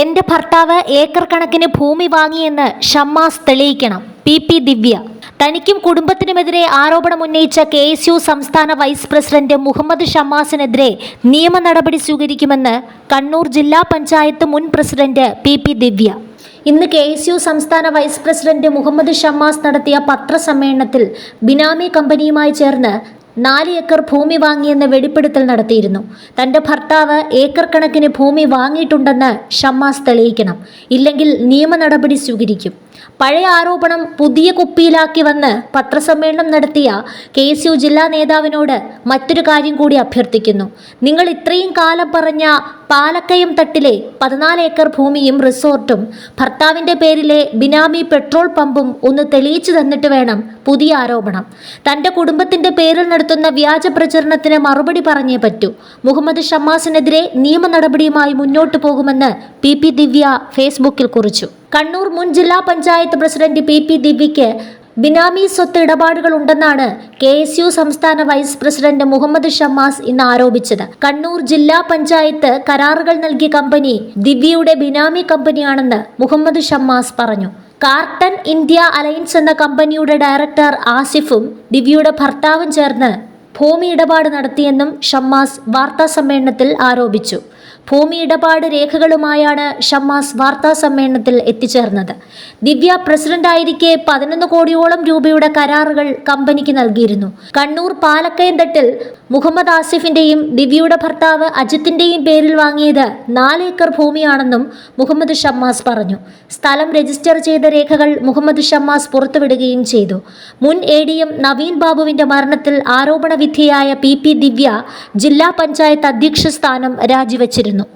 എന്റെ ഭർത്താവ് ഏക്കർ കണക്കിന് ഭൂമി വാങ്ങിയെന്ന് ഷമ്മാസ് തെളിയിക്കണം. P P Divya. തനിക്കും കുടുംബത്തിനുമെതിരെ ആരോപണം ഉന്നയിച്ച കെ എസ് യു സംസ്ഥാന വൈസ് പ്രസിഡന്റ് മുഹമ്മദ് ഷമ്മാസിനെതിരെ നിയമ നടപടി സ്വീകരിക്കുമെന്ന് കണ്ണൂർ ജില്ലാ പഞ്ചായത്ത് മുൻ പ്രസിഡന്റ് പി പി ദിവ്യ. ഇന്ന് കെ എസ് യു സംസ്ഥാന വൈസ് പ്രസിഡന്റ് മുഹമ്മദ് ഷമ്മാസ് നടത്തിയ പത്രസമ്മേളനത്തിൽ ബിനാമി കമ്പനിയുമായി ചേർന്ന് നാല് ഏക്കർ ഭൂമി വാങ്ങിയെന്ന് വെളിപ്പെടുത്തൽ നടത്തിയിരുന്നു. തന്റെ ഭർത്താവ് ഏക്കർ കണക്കിന് ഭൂമി വാങ്ങിയിട്ടുണ്ടെന്ന് ഷമ്മാസ് തെളിയിക്കണം. ഇല്ലെങ്കിൽ നിയമ നടപടി സ്വീകരിക്കും. പഴയ ആരോപണം പുതിയ കുപ്പിയിലാക്കി വന്ന് പത്രസമ്മേളനം നടത്തിയ കെ എസ് യു ജില്ലാ നേതാവിനോട് മറ്റൊരു കാര്യം കൂടി അഭ്യർത്ഥിക്കുന്നു. നിങ്ങൾ ഇത്രയും കാലം പറഞ്ഞ പാലക്കയം തട്ടിലെ പതിനാല് ഏക്കർ ഭൂമിയും റിസോർട്ടും ഭർത്താവിന്റെ പേരിലെ ബിനാമി പെട്രോൾ പമ്പും ഒന്ന് തെളിയിച്ചു തന്നിട്ട് വേണം പുതിയ ആരോപണം. തന്റെ കുടുംബത്തിന്റെ പേരിൽ നടത്തുന്ന വ്യാജ പ്രചരണത്തിന് മറുപടി പറഞ്ഞേ പറ്റൂ. മുഹമ്മദ് ഷമ്മാസിനെതിരെ നിയമ നടപടിയുമായി മുന്നോട്ടു പോകുമെന്ന് പി പി ദിവ്യ ഫേസ്ബുക്കിൽ കുറിച്ചു. കണ്ണൂർ മുൻ ജില്ലാ പഞ്ചായത്ത് പ്രസിഡന്റ് പി പി ദിവ്യയ്ക്ക് ബിനാമി സ്വത്ത് ഇടപാടുകൾ ഉണ്ടെന്നാണ് കെ എസ് യു സംസ്ഥാന വൈസ് പ്രസിഡന്റ് മുഹമ്മദ് ഷമ്മാസ് ഇന്ന് ആരോപിച്ചത്. കണ്ണൂർ ജില്ലാ പഞ്ചായത്ത് കരാറുകൾ നൽകിയ കമ്പനി ദിവ്യയുടെ ബിനാമി കമ്പനിയാണെന്ന് മുഹമ്മദ് ഷമ്മാസ് പറഞ്ഞു. കാർട്ടൺ ഇന്ത്യ അലയൻസ് എന്ന കമ്പനിയുടെ ഡയറക്ടർ ആസിഫും ദിവ്യയുടെ ഭർത്താവും ചേർന്ന് ഭൂമി ഇടപാട് നടത്തിയെന്നും ഷമ്മാസ് വാർത്താ സമ്മേളനത്തിൽ ആരോപിച്ചു. ഭൂമി ഇടപാട് രേഖകളുമായാണ് ഷമ്മാസ് വാർത്താ സമ്മേളനത്തിൽ എത്തിച്ചേർന്നത്. ദിവ്യ പ്രസിഡന്റായിരിക്കെ പതിനൊന്ന് കോടിയോളം രൂപയുടെ കരാറുകൾ കമ്പനിക്ക് നൽകിയിരുന്നു. കണ്ണൂർ പാലക്കയന്തട്ടിൽ മുഹമ്മദ് ആസിഫിന്റെയും ദിവ്യയുടെ ഭർത്താവ് അജിത്തിന്റെയും പേരിൽ വാങ്ങിയത് നാല് ഏക്കർ ഭൂമിയാണെന്നും മുഹമ്മദ് ഷമ്മാസ് പറഞ്ഞു. സ്ഥലം രജിസ്റ്റർ ചെയ്ത രേഖകൾ മുഹമ്മദ് ഷമ്മാസ് പുറത്തുവിടുകയും ചെയ്തു. മുൻ എ ഡി എം നവീൻ ബാബുവിന്റെ മരണത്തിൽ ആരോപണ വിധേയായ പി പി ദിവ്യ ജില്ലാ പഞ്ചായത്ത് അധ്യക്ഷ സ്ഥാനം രാജിവച്ചിരുന്നു